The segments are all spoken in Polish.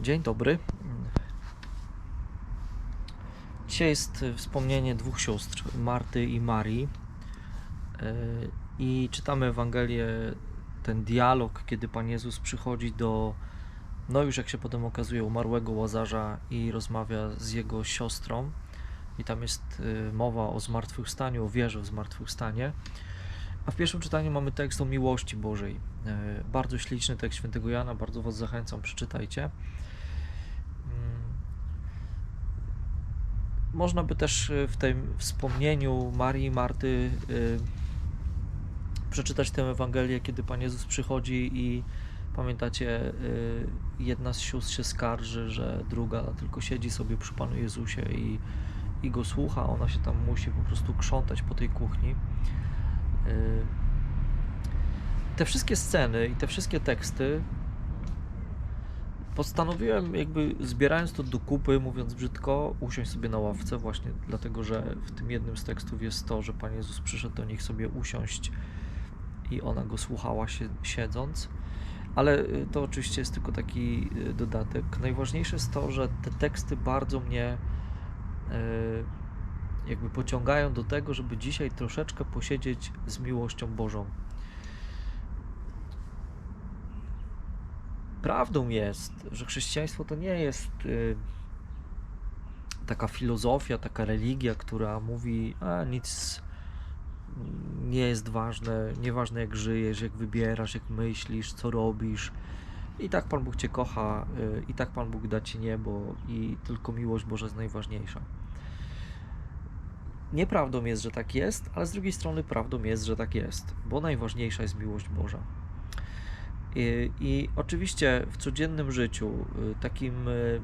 Dzień dobry. Dzisiaj jest wspomnienie dwóch sióstr, Marty i Marii. I czytamy Ewangelię, ten dialog, kiedy Pan Jezus przychodzi do, no już jak się potem okazuje, umarłego Łazarza i rozmawia z jego siostrą. I tam jest e, mowa o zmartwychwstaniu, o wierze w zmartwychwstanie. A w pierwszym czytaniu mamy tekst o miłości Bożej. E, Bardzo śliczny tekst świętego Jana, bardzo Was zachęcam, przeczytajcie. Mm. Można by też e, w tym wspomnieniu Marii i Marty y, przeczytać tę Ewangelię, kiedy Pan Jezus przychodzi i pamiętacie, jedna z sióstr się skarży, że druga tylko siedzi sobie przy Panu Jezusie i, i go słucha, ona się tam musi po prostu krzątać po tej kuchni. Y, Te wszystkie sceny i te wszystkie teksty postanowiłem jakby zbierając to do kupy, mówiąc brzydko, usiąść sobie na ławce właśnie dlatego, że w tym jednym z tekstów jest to, że Pan Jezus przyszedł do nich sobie usiąść i ona go słuchała się, siedząc. Ale y, to oczywiście jest tylko taki y, dodatek. Najważniejsze jest to, że te teksty bardzo mnie y, jakby pociągają do tego, żeby dzisiaj troszeczkę posiedzieć z miłością Bożą. Prawdą jest, że chrześcijaństwo to nie jest y, taka filozofia, taka religia, która mówi, a nic nie jest ważne, nieważne jak żyjesz, jak wybierasz, jak myślisz, co robisz. I tak Pan Bóg Cię kocha, y, i tak Pan Bóg da Ci niebo, i tylko miłość Boża jest najważniejsza. Nieprawdą jest, że tak jest, ale z drugiej strony prawdą jest, że tak jest, bo najważniejsza jest miłość Boża. I, I oczywiście w codziennym życiu, y, takim y,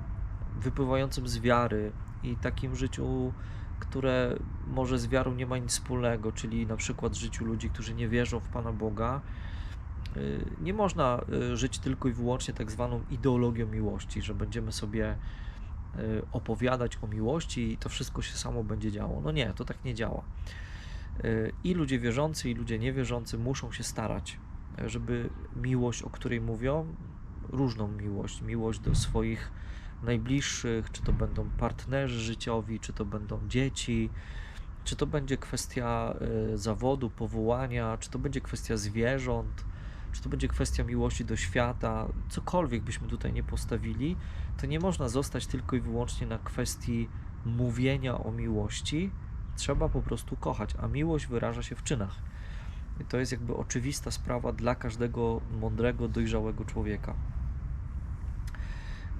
wypływającym z wiary i takim życiu, które może z wiarą nie ma nic wspólnego, czyli na przykład życiu ludzi, którzy nie wierzą w Pana Boga, y, nie można żyć tylko i wyłącznie tak zwaną ideologią miłości, że będziemy sobie opowiadać o miłości i to wszystko się samo będzie działo. No nie, to tak nie działa. Y, I ludzie wierzący, i ludzie niewierzący muszą się starać, y, żeby miłość, o której mówią, różną miłość, miłość do swoich najbliższych, czy to będą partnerzy życiowi, czy to będą dzieci, czy to będzie kwestia y, zawodu, powołania, czy to będzie kwestia zwierząt, czy to będzie kwestia miłości do świata, cokolwiek byśmy tutaj nie postawili, to nie można zostać tylko i wyłącznie na kwestii mówienia o miłości. Trzeba po prostu kochać, a miłość wyraża się w czynach. I to jest jakby oczywista sprawa dla każdego mądrego, dojrzałego człowieka.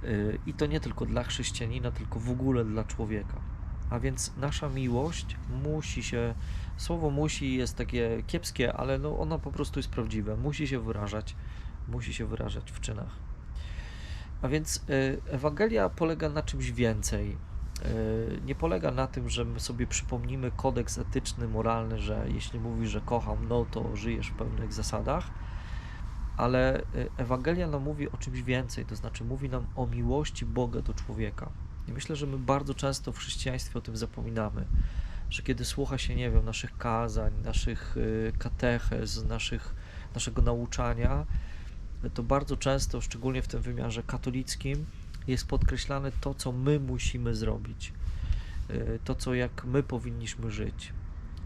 Y, I to nie tylko dla chrześcijanina, tylko w ogóle dla człowieka. A więc nasza miłość musi się, słowo musi jest takie kiepskie, ale no ono po prostu jest prawdziwe. Musi się wyrażać, musi się wyrażać w czynach. A więc y, Ewangelia polega na czymś więcej. Y, Nie polega na tym, że my sobie przypomnimy kodeks etyczny, moralny, że jeśli mówisz, że kocham, no to żyjesz w pełnych zasadach ale y, Ewangelia nam mówi o czymś więcej, to znaczy mówi nam o miłości Boga do człowieka. I myślę, że my bardzo często w chrześcijaństwie o tym zapominamy, że kiedy słucha się, nie wiem, naszych kazań, naszych y, katechez, naszych, naszego nauczania, to bardzo często, szczególnie w tym wymiarze katolickim, jest podkreślane to, co my musimy zrobić, y, to, co jak my powinniśmy żyć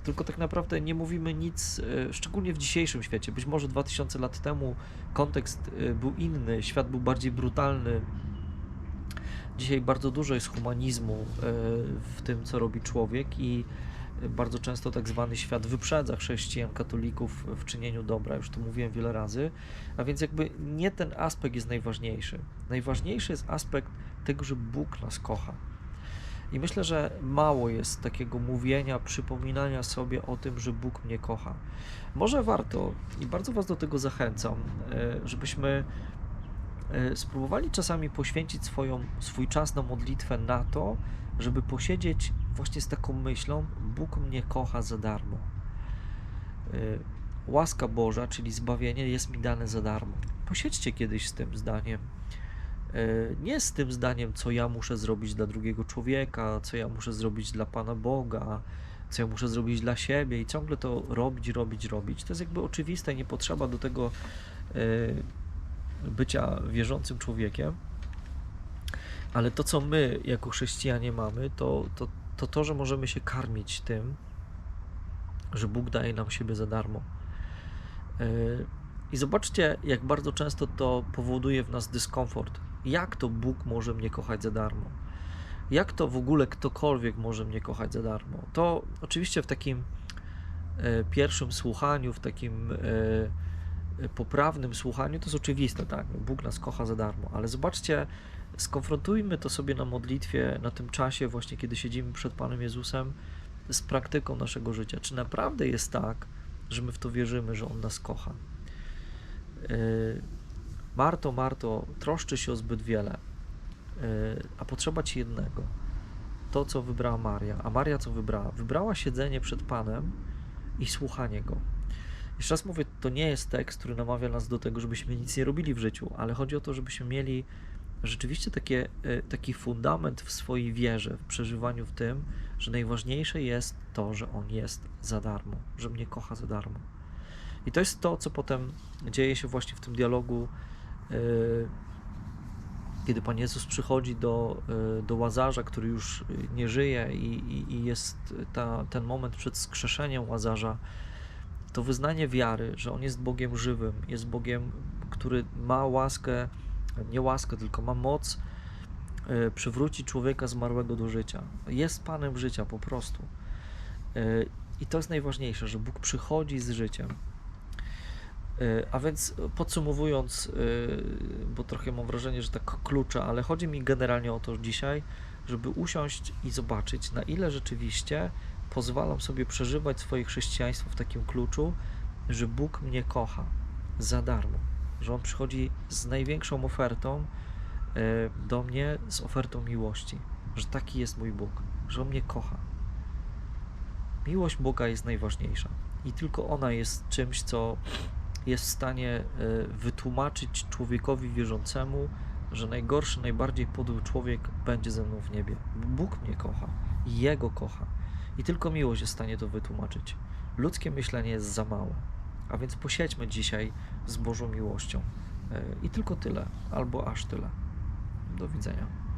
tylko tak naprawdę nie mówimy nic, e, szczególnie w dzisiejszym świecie. Być może 2000 lat temu kontekst był inny, świat był bardziej brutalny. Dzisiaj bardzo dużo jest humanizmu e, w tym, co robi człowiek, i bardzo często tak zwany świat wyprzedza chrześcijan, katolików w czynieniu dobra. Już to mówiłem wiele razy. A więc, jakby nie ten aspekt jest najważniejszy. Najważniejszy jest aspekt tego, że Bóg nas kocha. I myślę, że mało jest takiego mówienia, przypominania sobie o tym, że Bóg mnie kocha. Może warto, i bardzo Was do tego zachęcam, e, żebyśmy spróbowali czasami poświęcić swoją, swój czas na modlitwę na to, żeby posiedzieć właśnie z taką myślą: Bóg mnie kocha za darmo. E, Łaska Boża, czyli zbawienie, jest mi dane za darmo. Posiedźcie kiedyś z tym zdaniem E, nie z tym zdaniem, co ja muszę zrobić dla drugiego człowieka, co ja muszę zrobić dla Pana Boga, co ja muszę zrobić dla siebie i ciągle to robić, robić, robić. To jest jakby oczywiste nie potrzeba do tego e, bycia wierzącym człowiekiem. Ale to, co my jako chrześcijanie mamy, to to, to, to że możemy się karmić tym, że Bóg daje nam siebie za darmo. Yy, I zobaczcie, jak bardzo często to powoduje w nas dyskomfort. Jak to Bóg może mnie kochać za darmo? Jak to w ogóle ktokolwiek może mnie kochać za darmo? To oczywiście w takim e, pierwszym słuchaniu, w takim e, poprawnym słuchaniu, to jest oczywiste, tak? Bóg nas kocha za darmo, ale zobaczcie, skonfrontujmy to sobie na modlitwie, na tym czasie, właśnie kiedy siedzimy przed Panem Jezusem, z praktyką naszego życia. Czy naprawdę jest tak, że my w to wierzymy, że On nas kocha? Yy, Marto, Marto, troszczy się o zbyt wiele, yy, a potrzeba ci jednego. To, co wybrała Maria. A Maria co wybrała? Wybrała siedzenie przed Panem i słuchanie Go. Jeszcze raz mówię, to nie jest tekst, który namawia nas do tego, żebyśmy nic nie robili w życiu, ale chodzi o to, żebyśmy mieli rzeczywiście takie, yy, taki fundament w swojej wierze, w przeżywaniu w tym, że najważniejsze jest to, że On jest za darmo, że mnie kocha za darmo. I to jest to, co potem dzieje się właśnie w tym dialogu, yy, kiedy Pan Jezus przychodzi do, yy, do Łazarza, który już nie żyje i, i, i jest ta, ten moment przed skrzeszeniem Łazarza, to wyznanie wiary, że On jest Bogiem żywym, jest Bogiem, który ma łaskę, nie łaskę, tylko ma moc yy, przywrócić człowieka zmarłego do życia. Jest Panem życia po prostu. Yy, I to jest najważniejsze, że Bóg przychodzi z życiem. Yy, A więc podsumowując, bo trochę mam wrażenie, że tak klucza, ale chodzi mi generalnie o to dzisiaj, żeby usiąść i zobaczyć, na ile rzeczywiście pozwalam sobie przeżywać swoje chrześcijaństwo w takim kluczu, że Bóg mnie kocha za darmo, że On przychodzi z największą ofertą yy, do mnie, z ofertą miłości, że taki jest mój Bóg, że On mnie kocha. Miłość Boga jest najważniejsza. I tylko ona jest czymś, co jest w stanie e, wytłumaczyć człowiekowi wierzącemu, że najgorszy, najbardziej podły człowiek będzie ze mną w niebie. Bóg mnie kocha Jego kocha. I tylko miłość jest w stanie to wytłumaczyć. Ludzkie myślenie jest za małe. A więc posiedźmy dzisiaj z Bożą miłością. E, I tylko tyle, albo aż tyle. Do widzenia.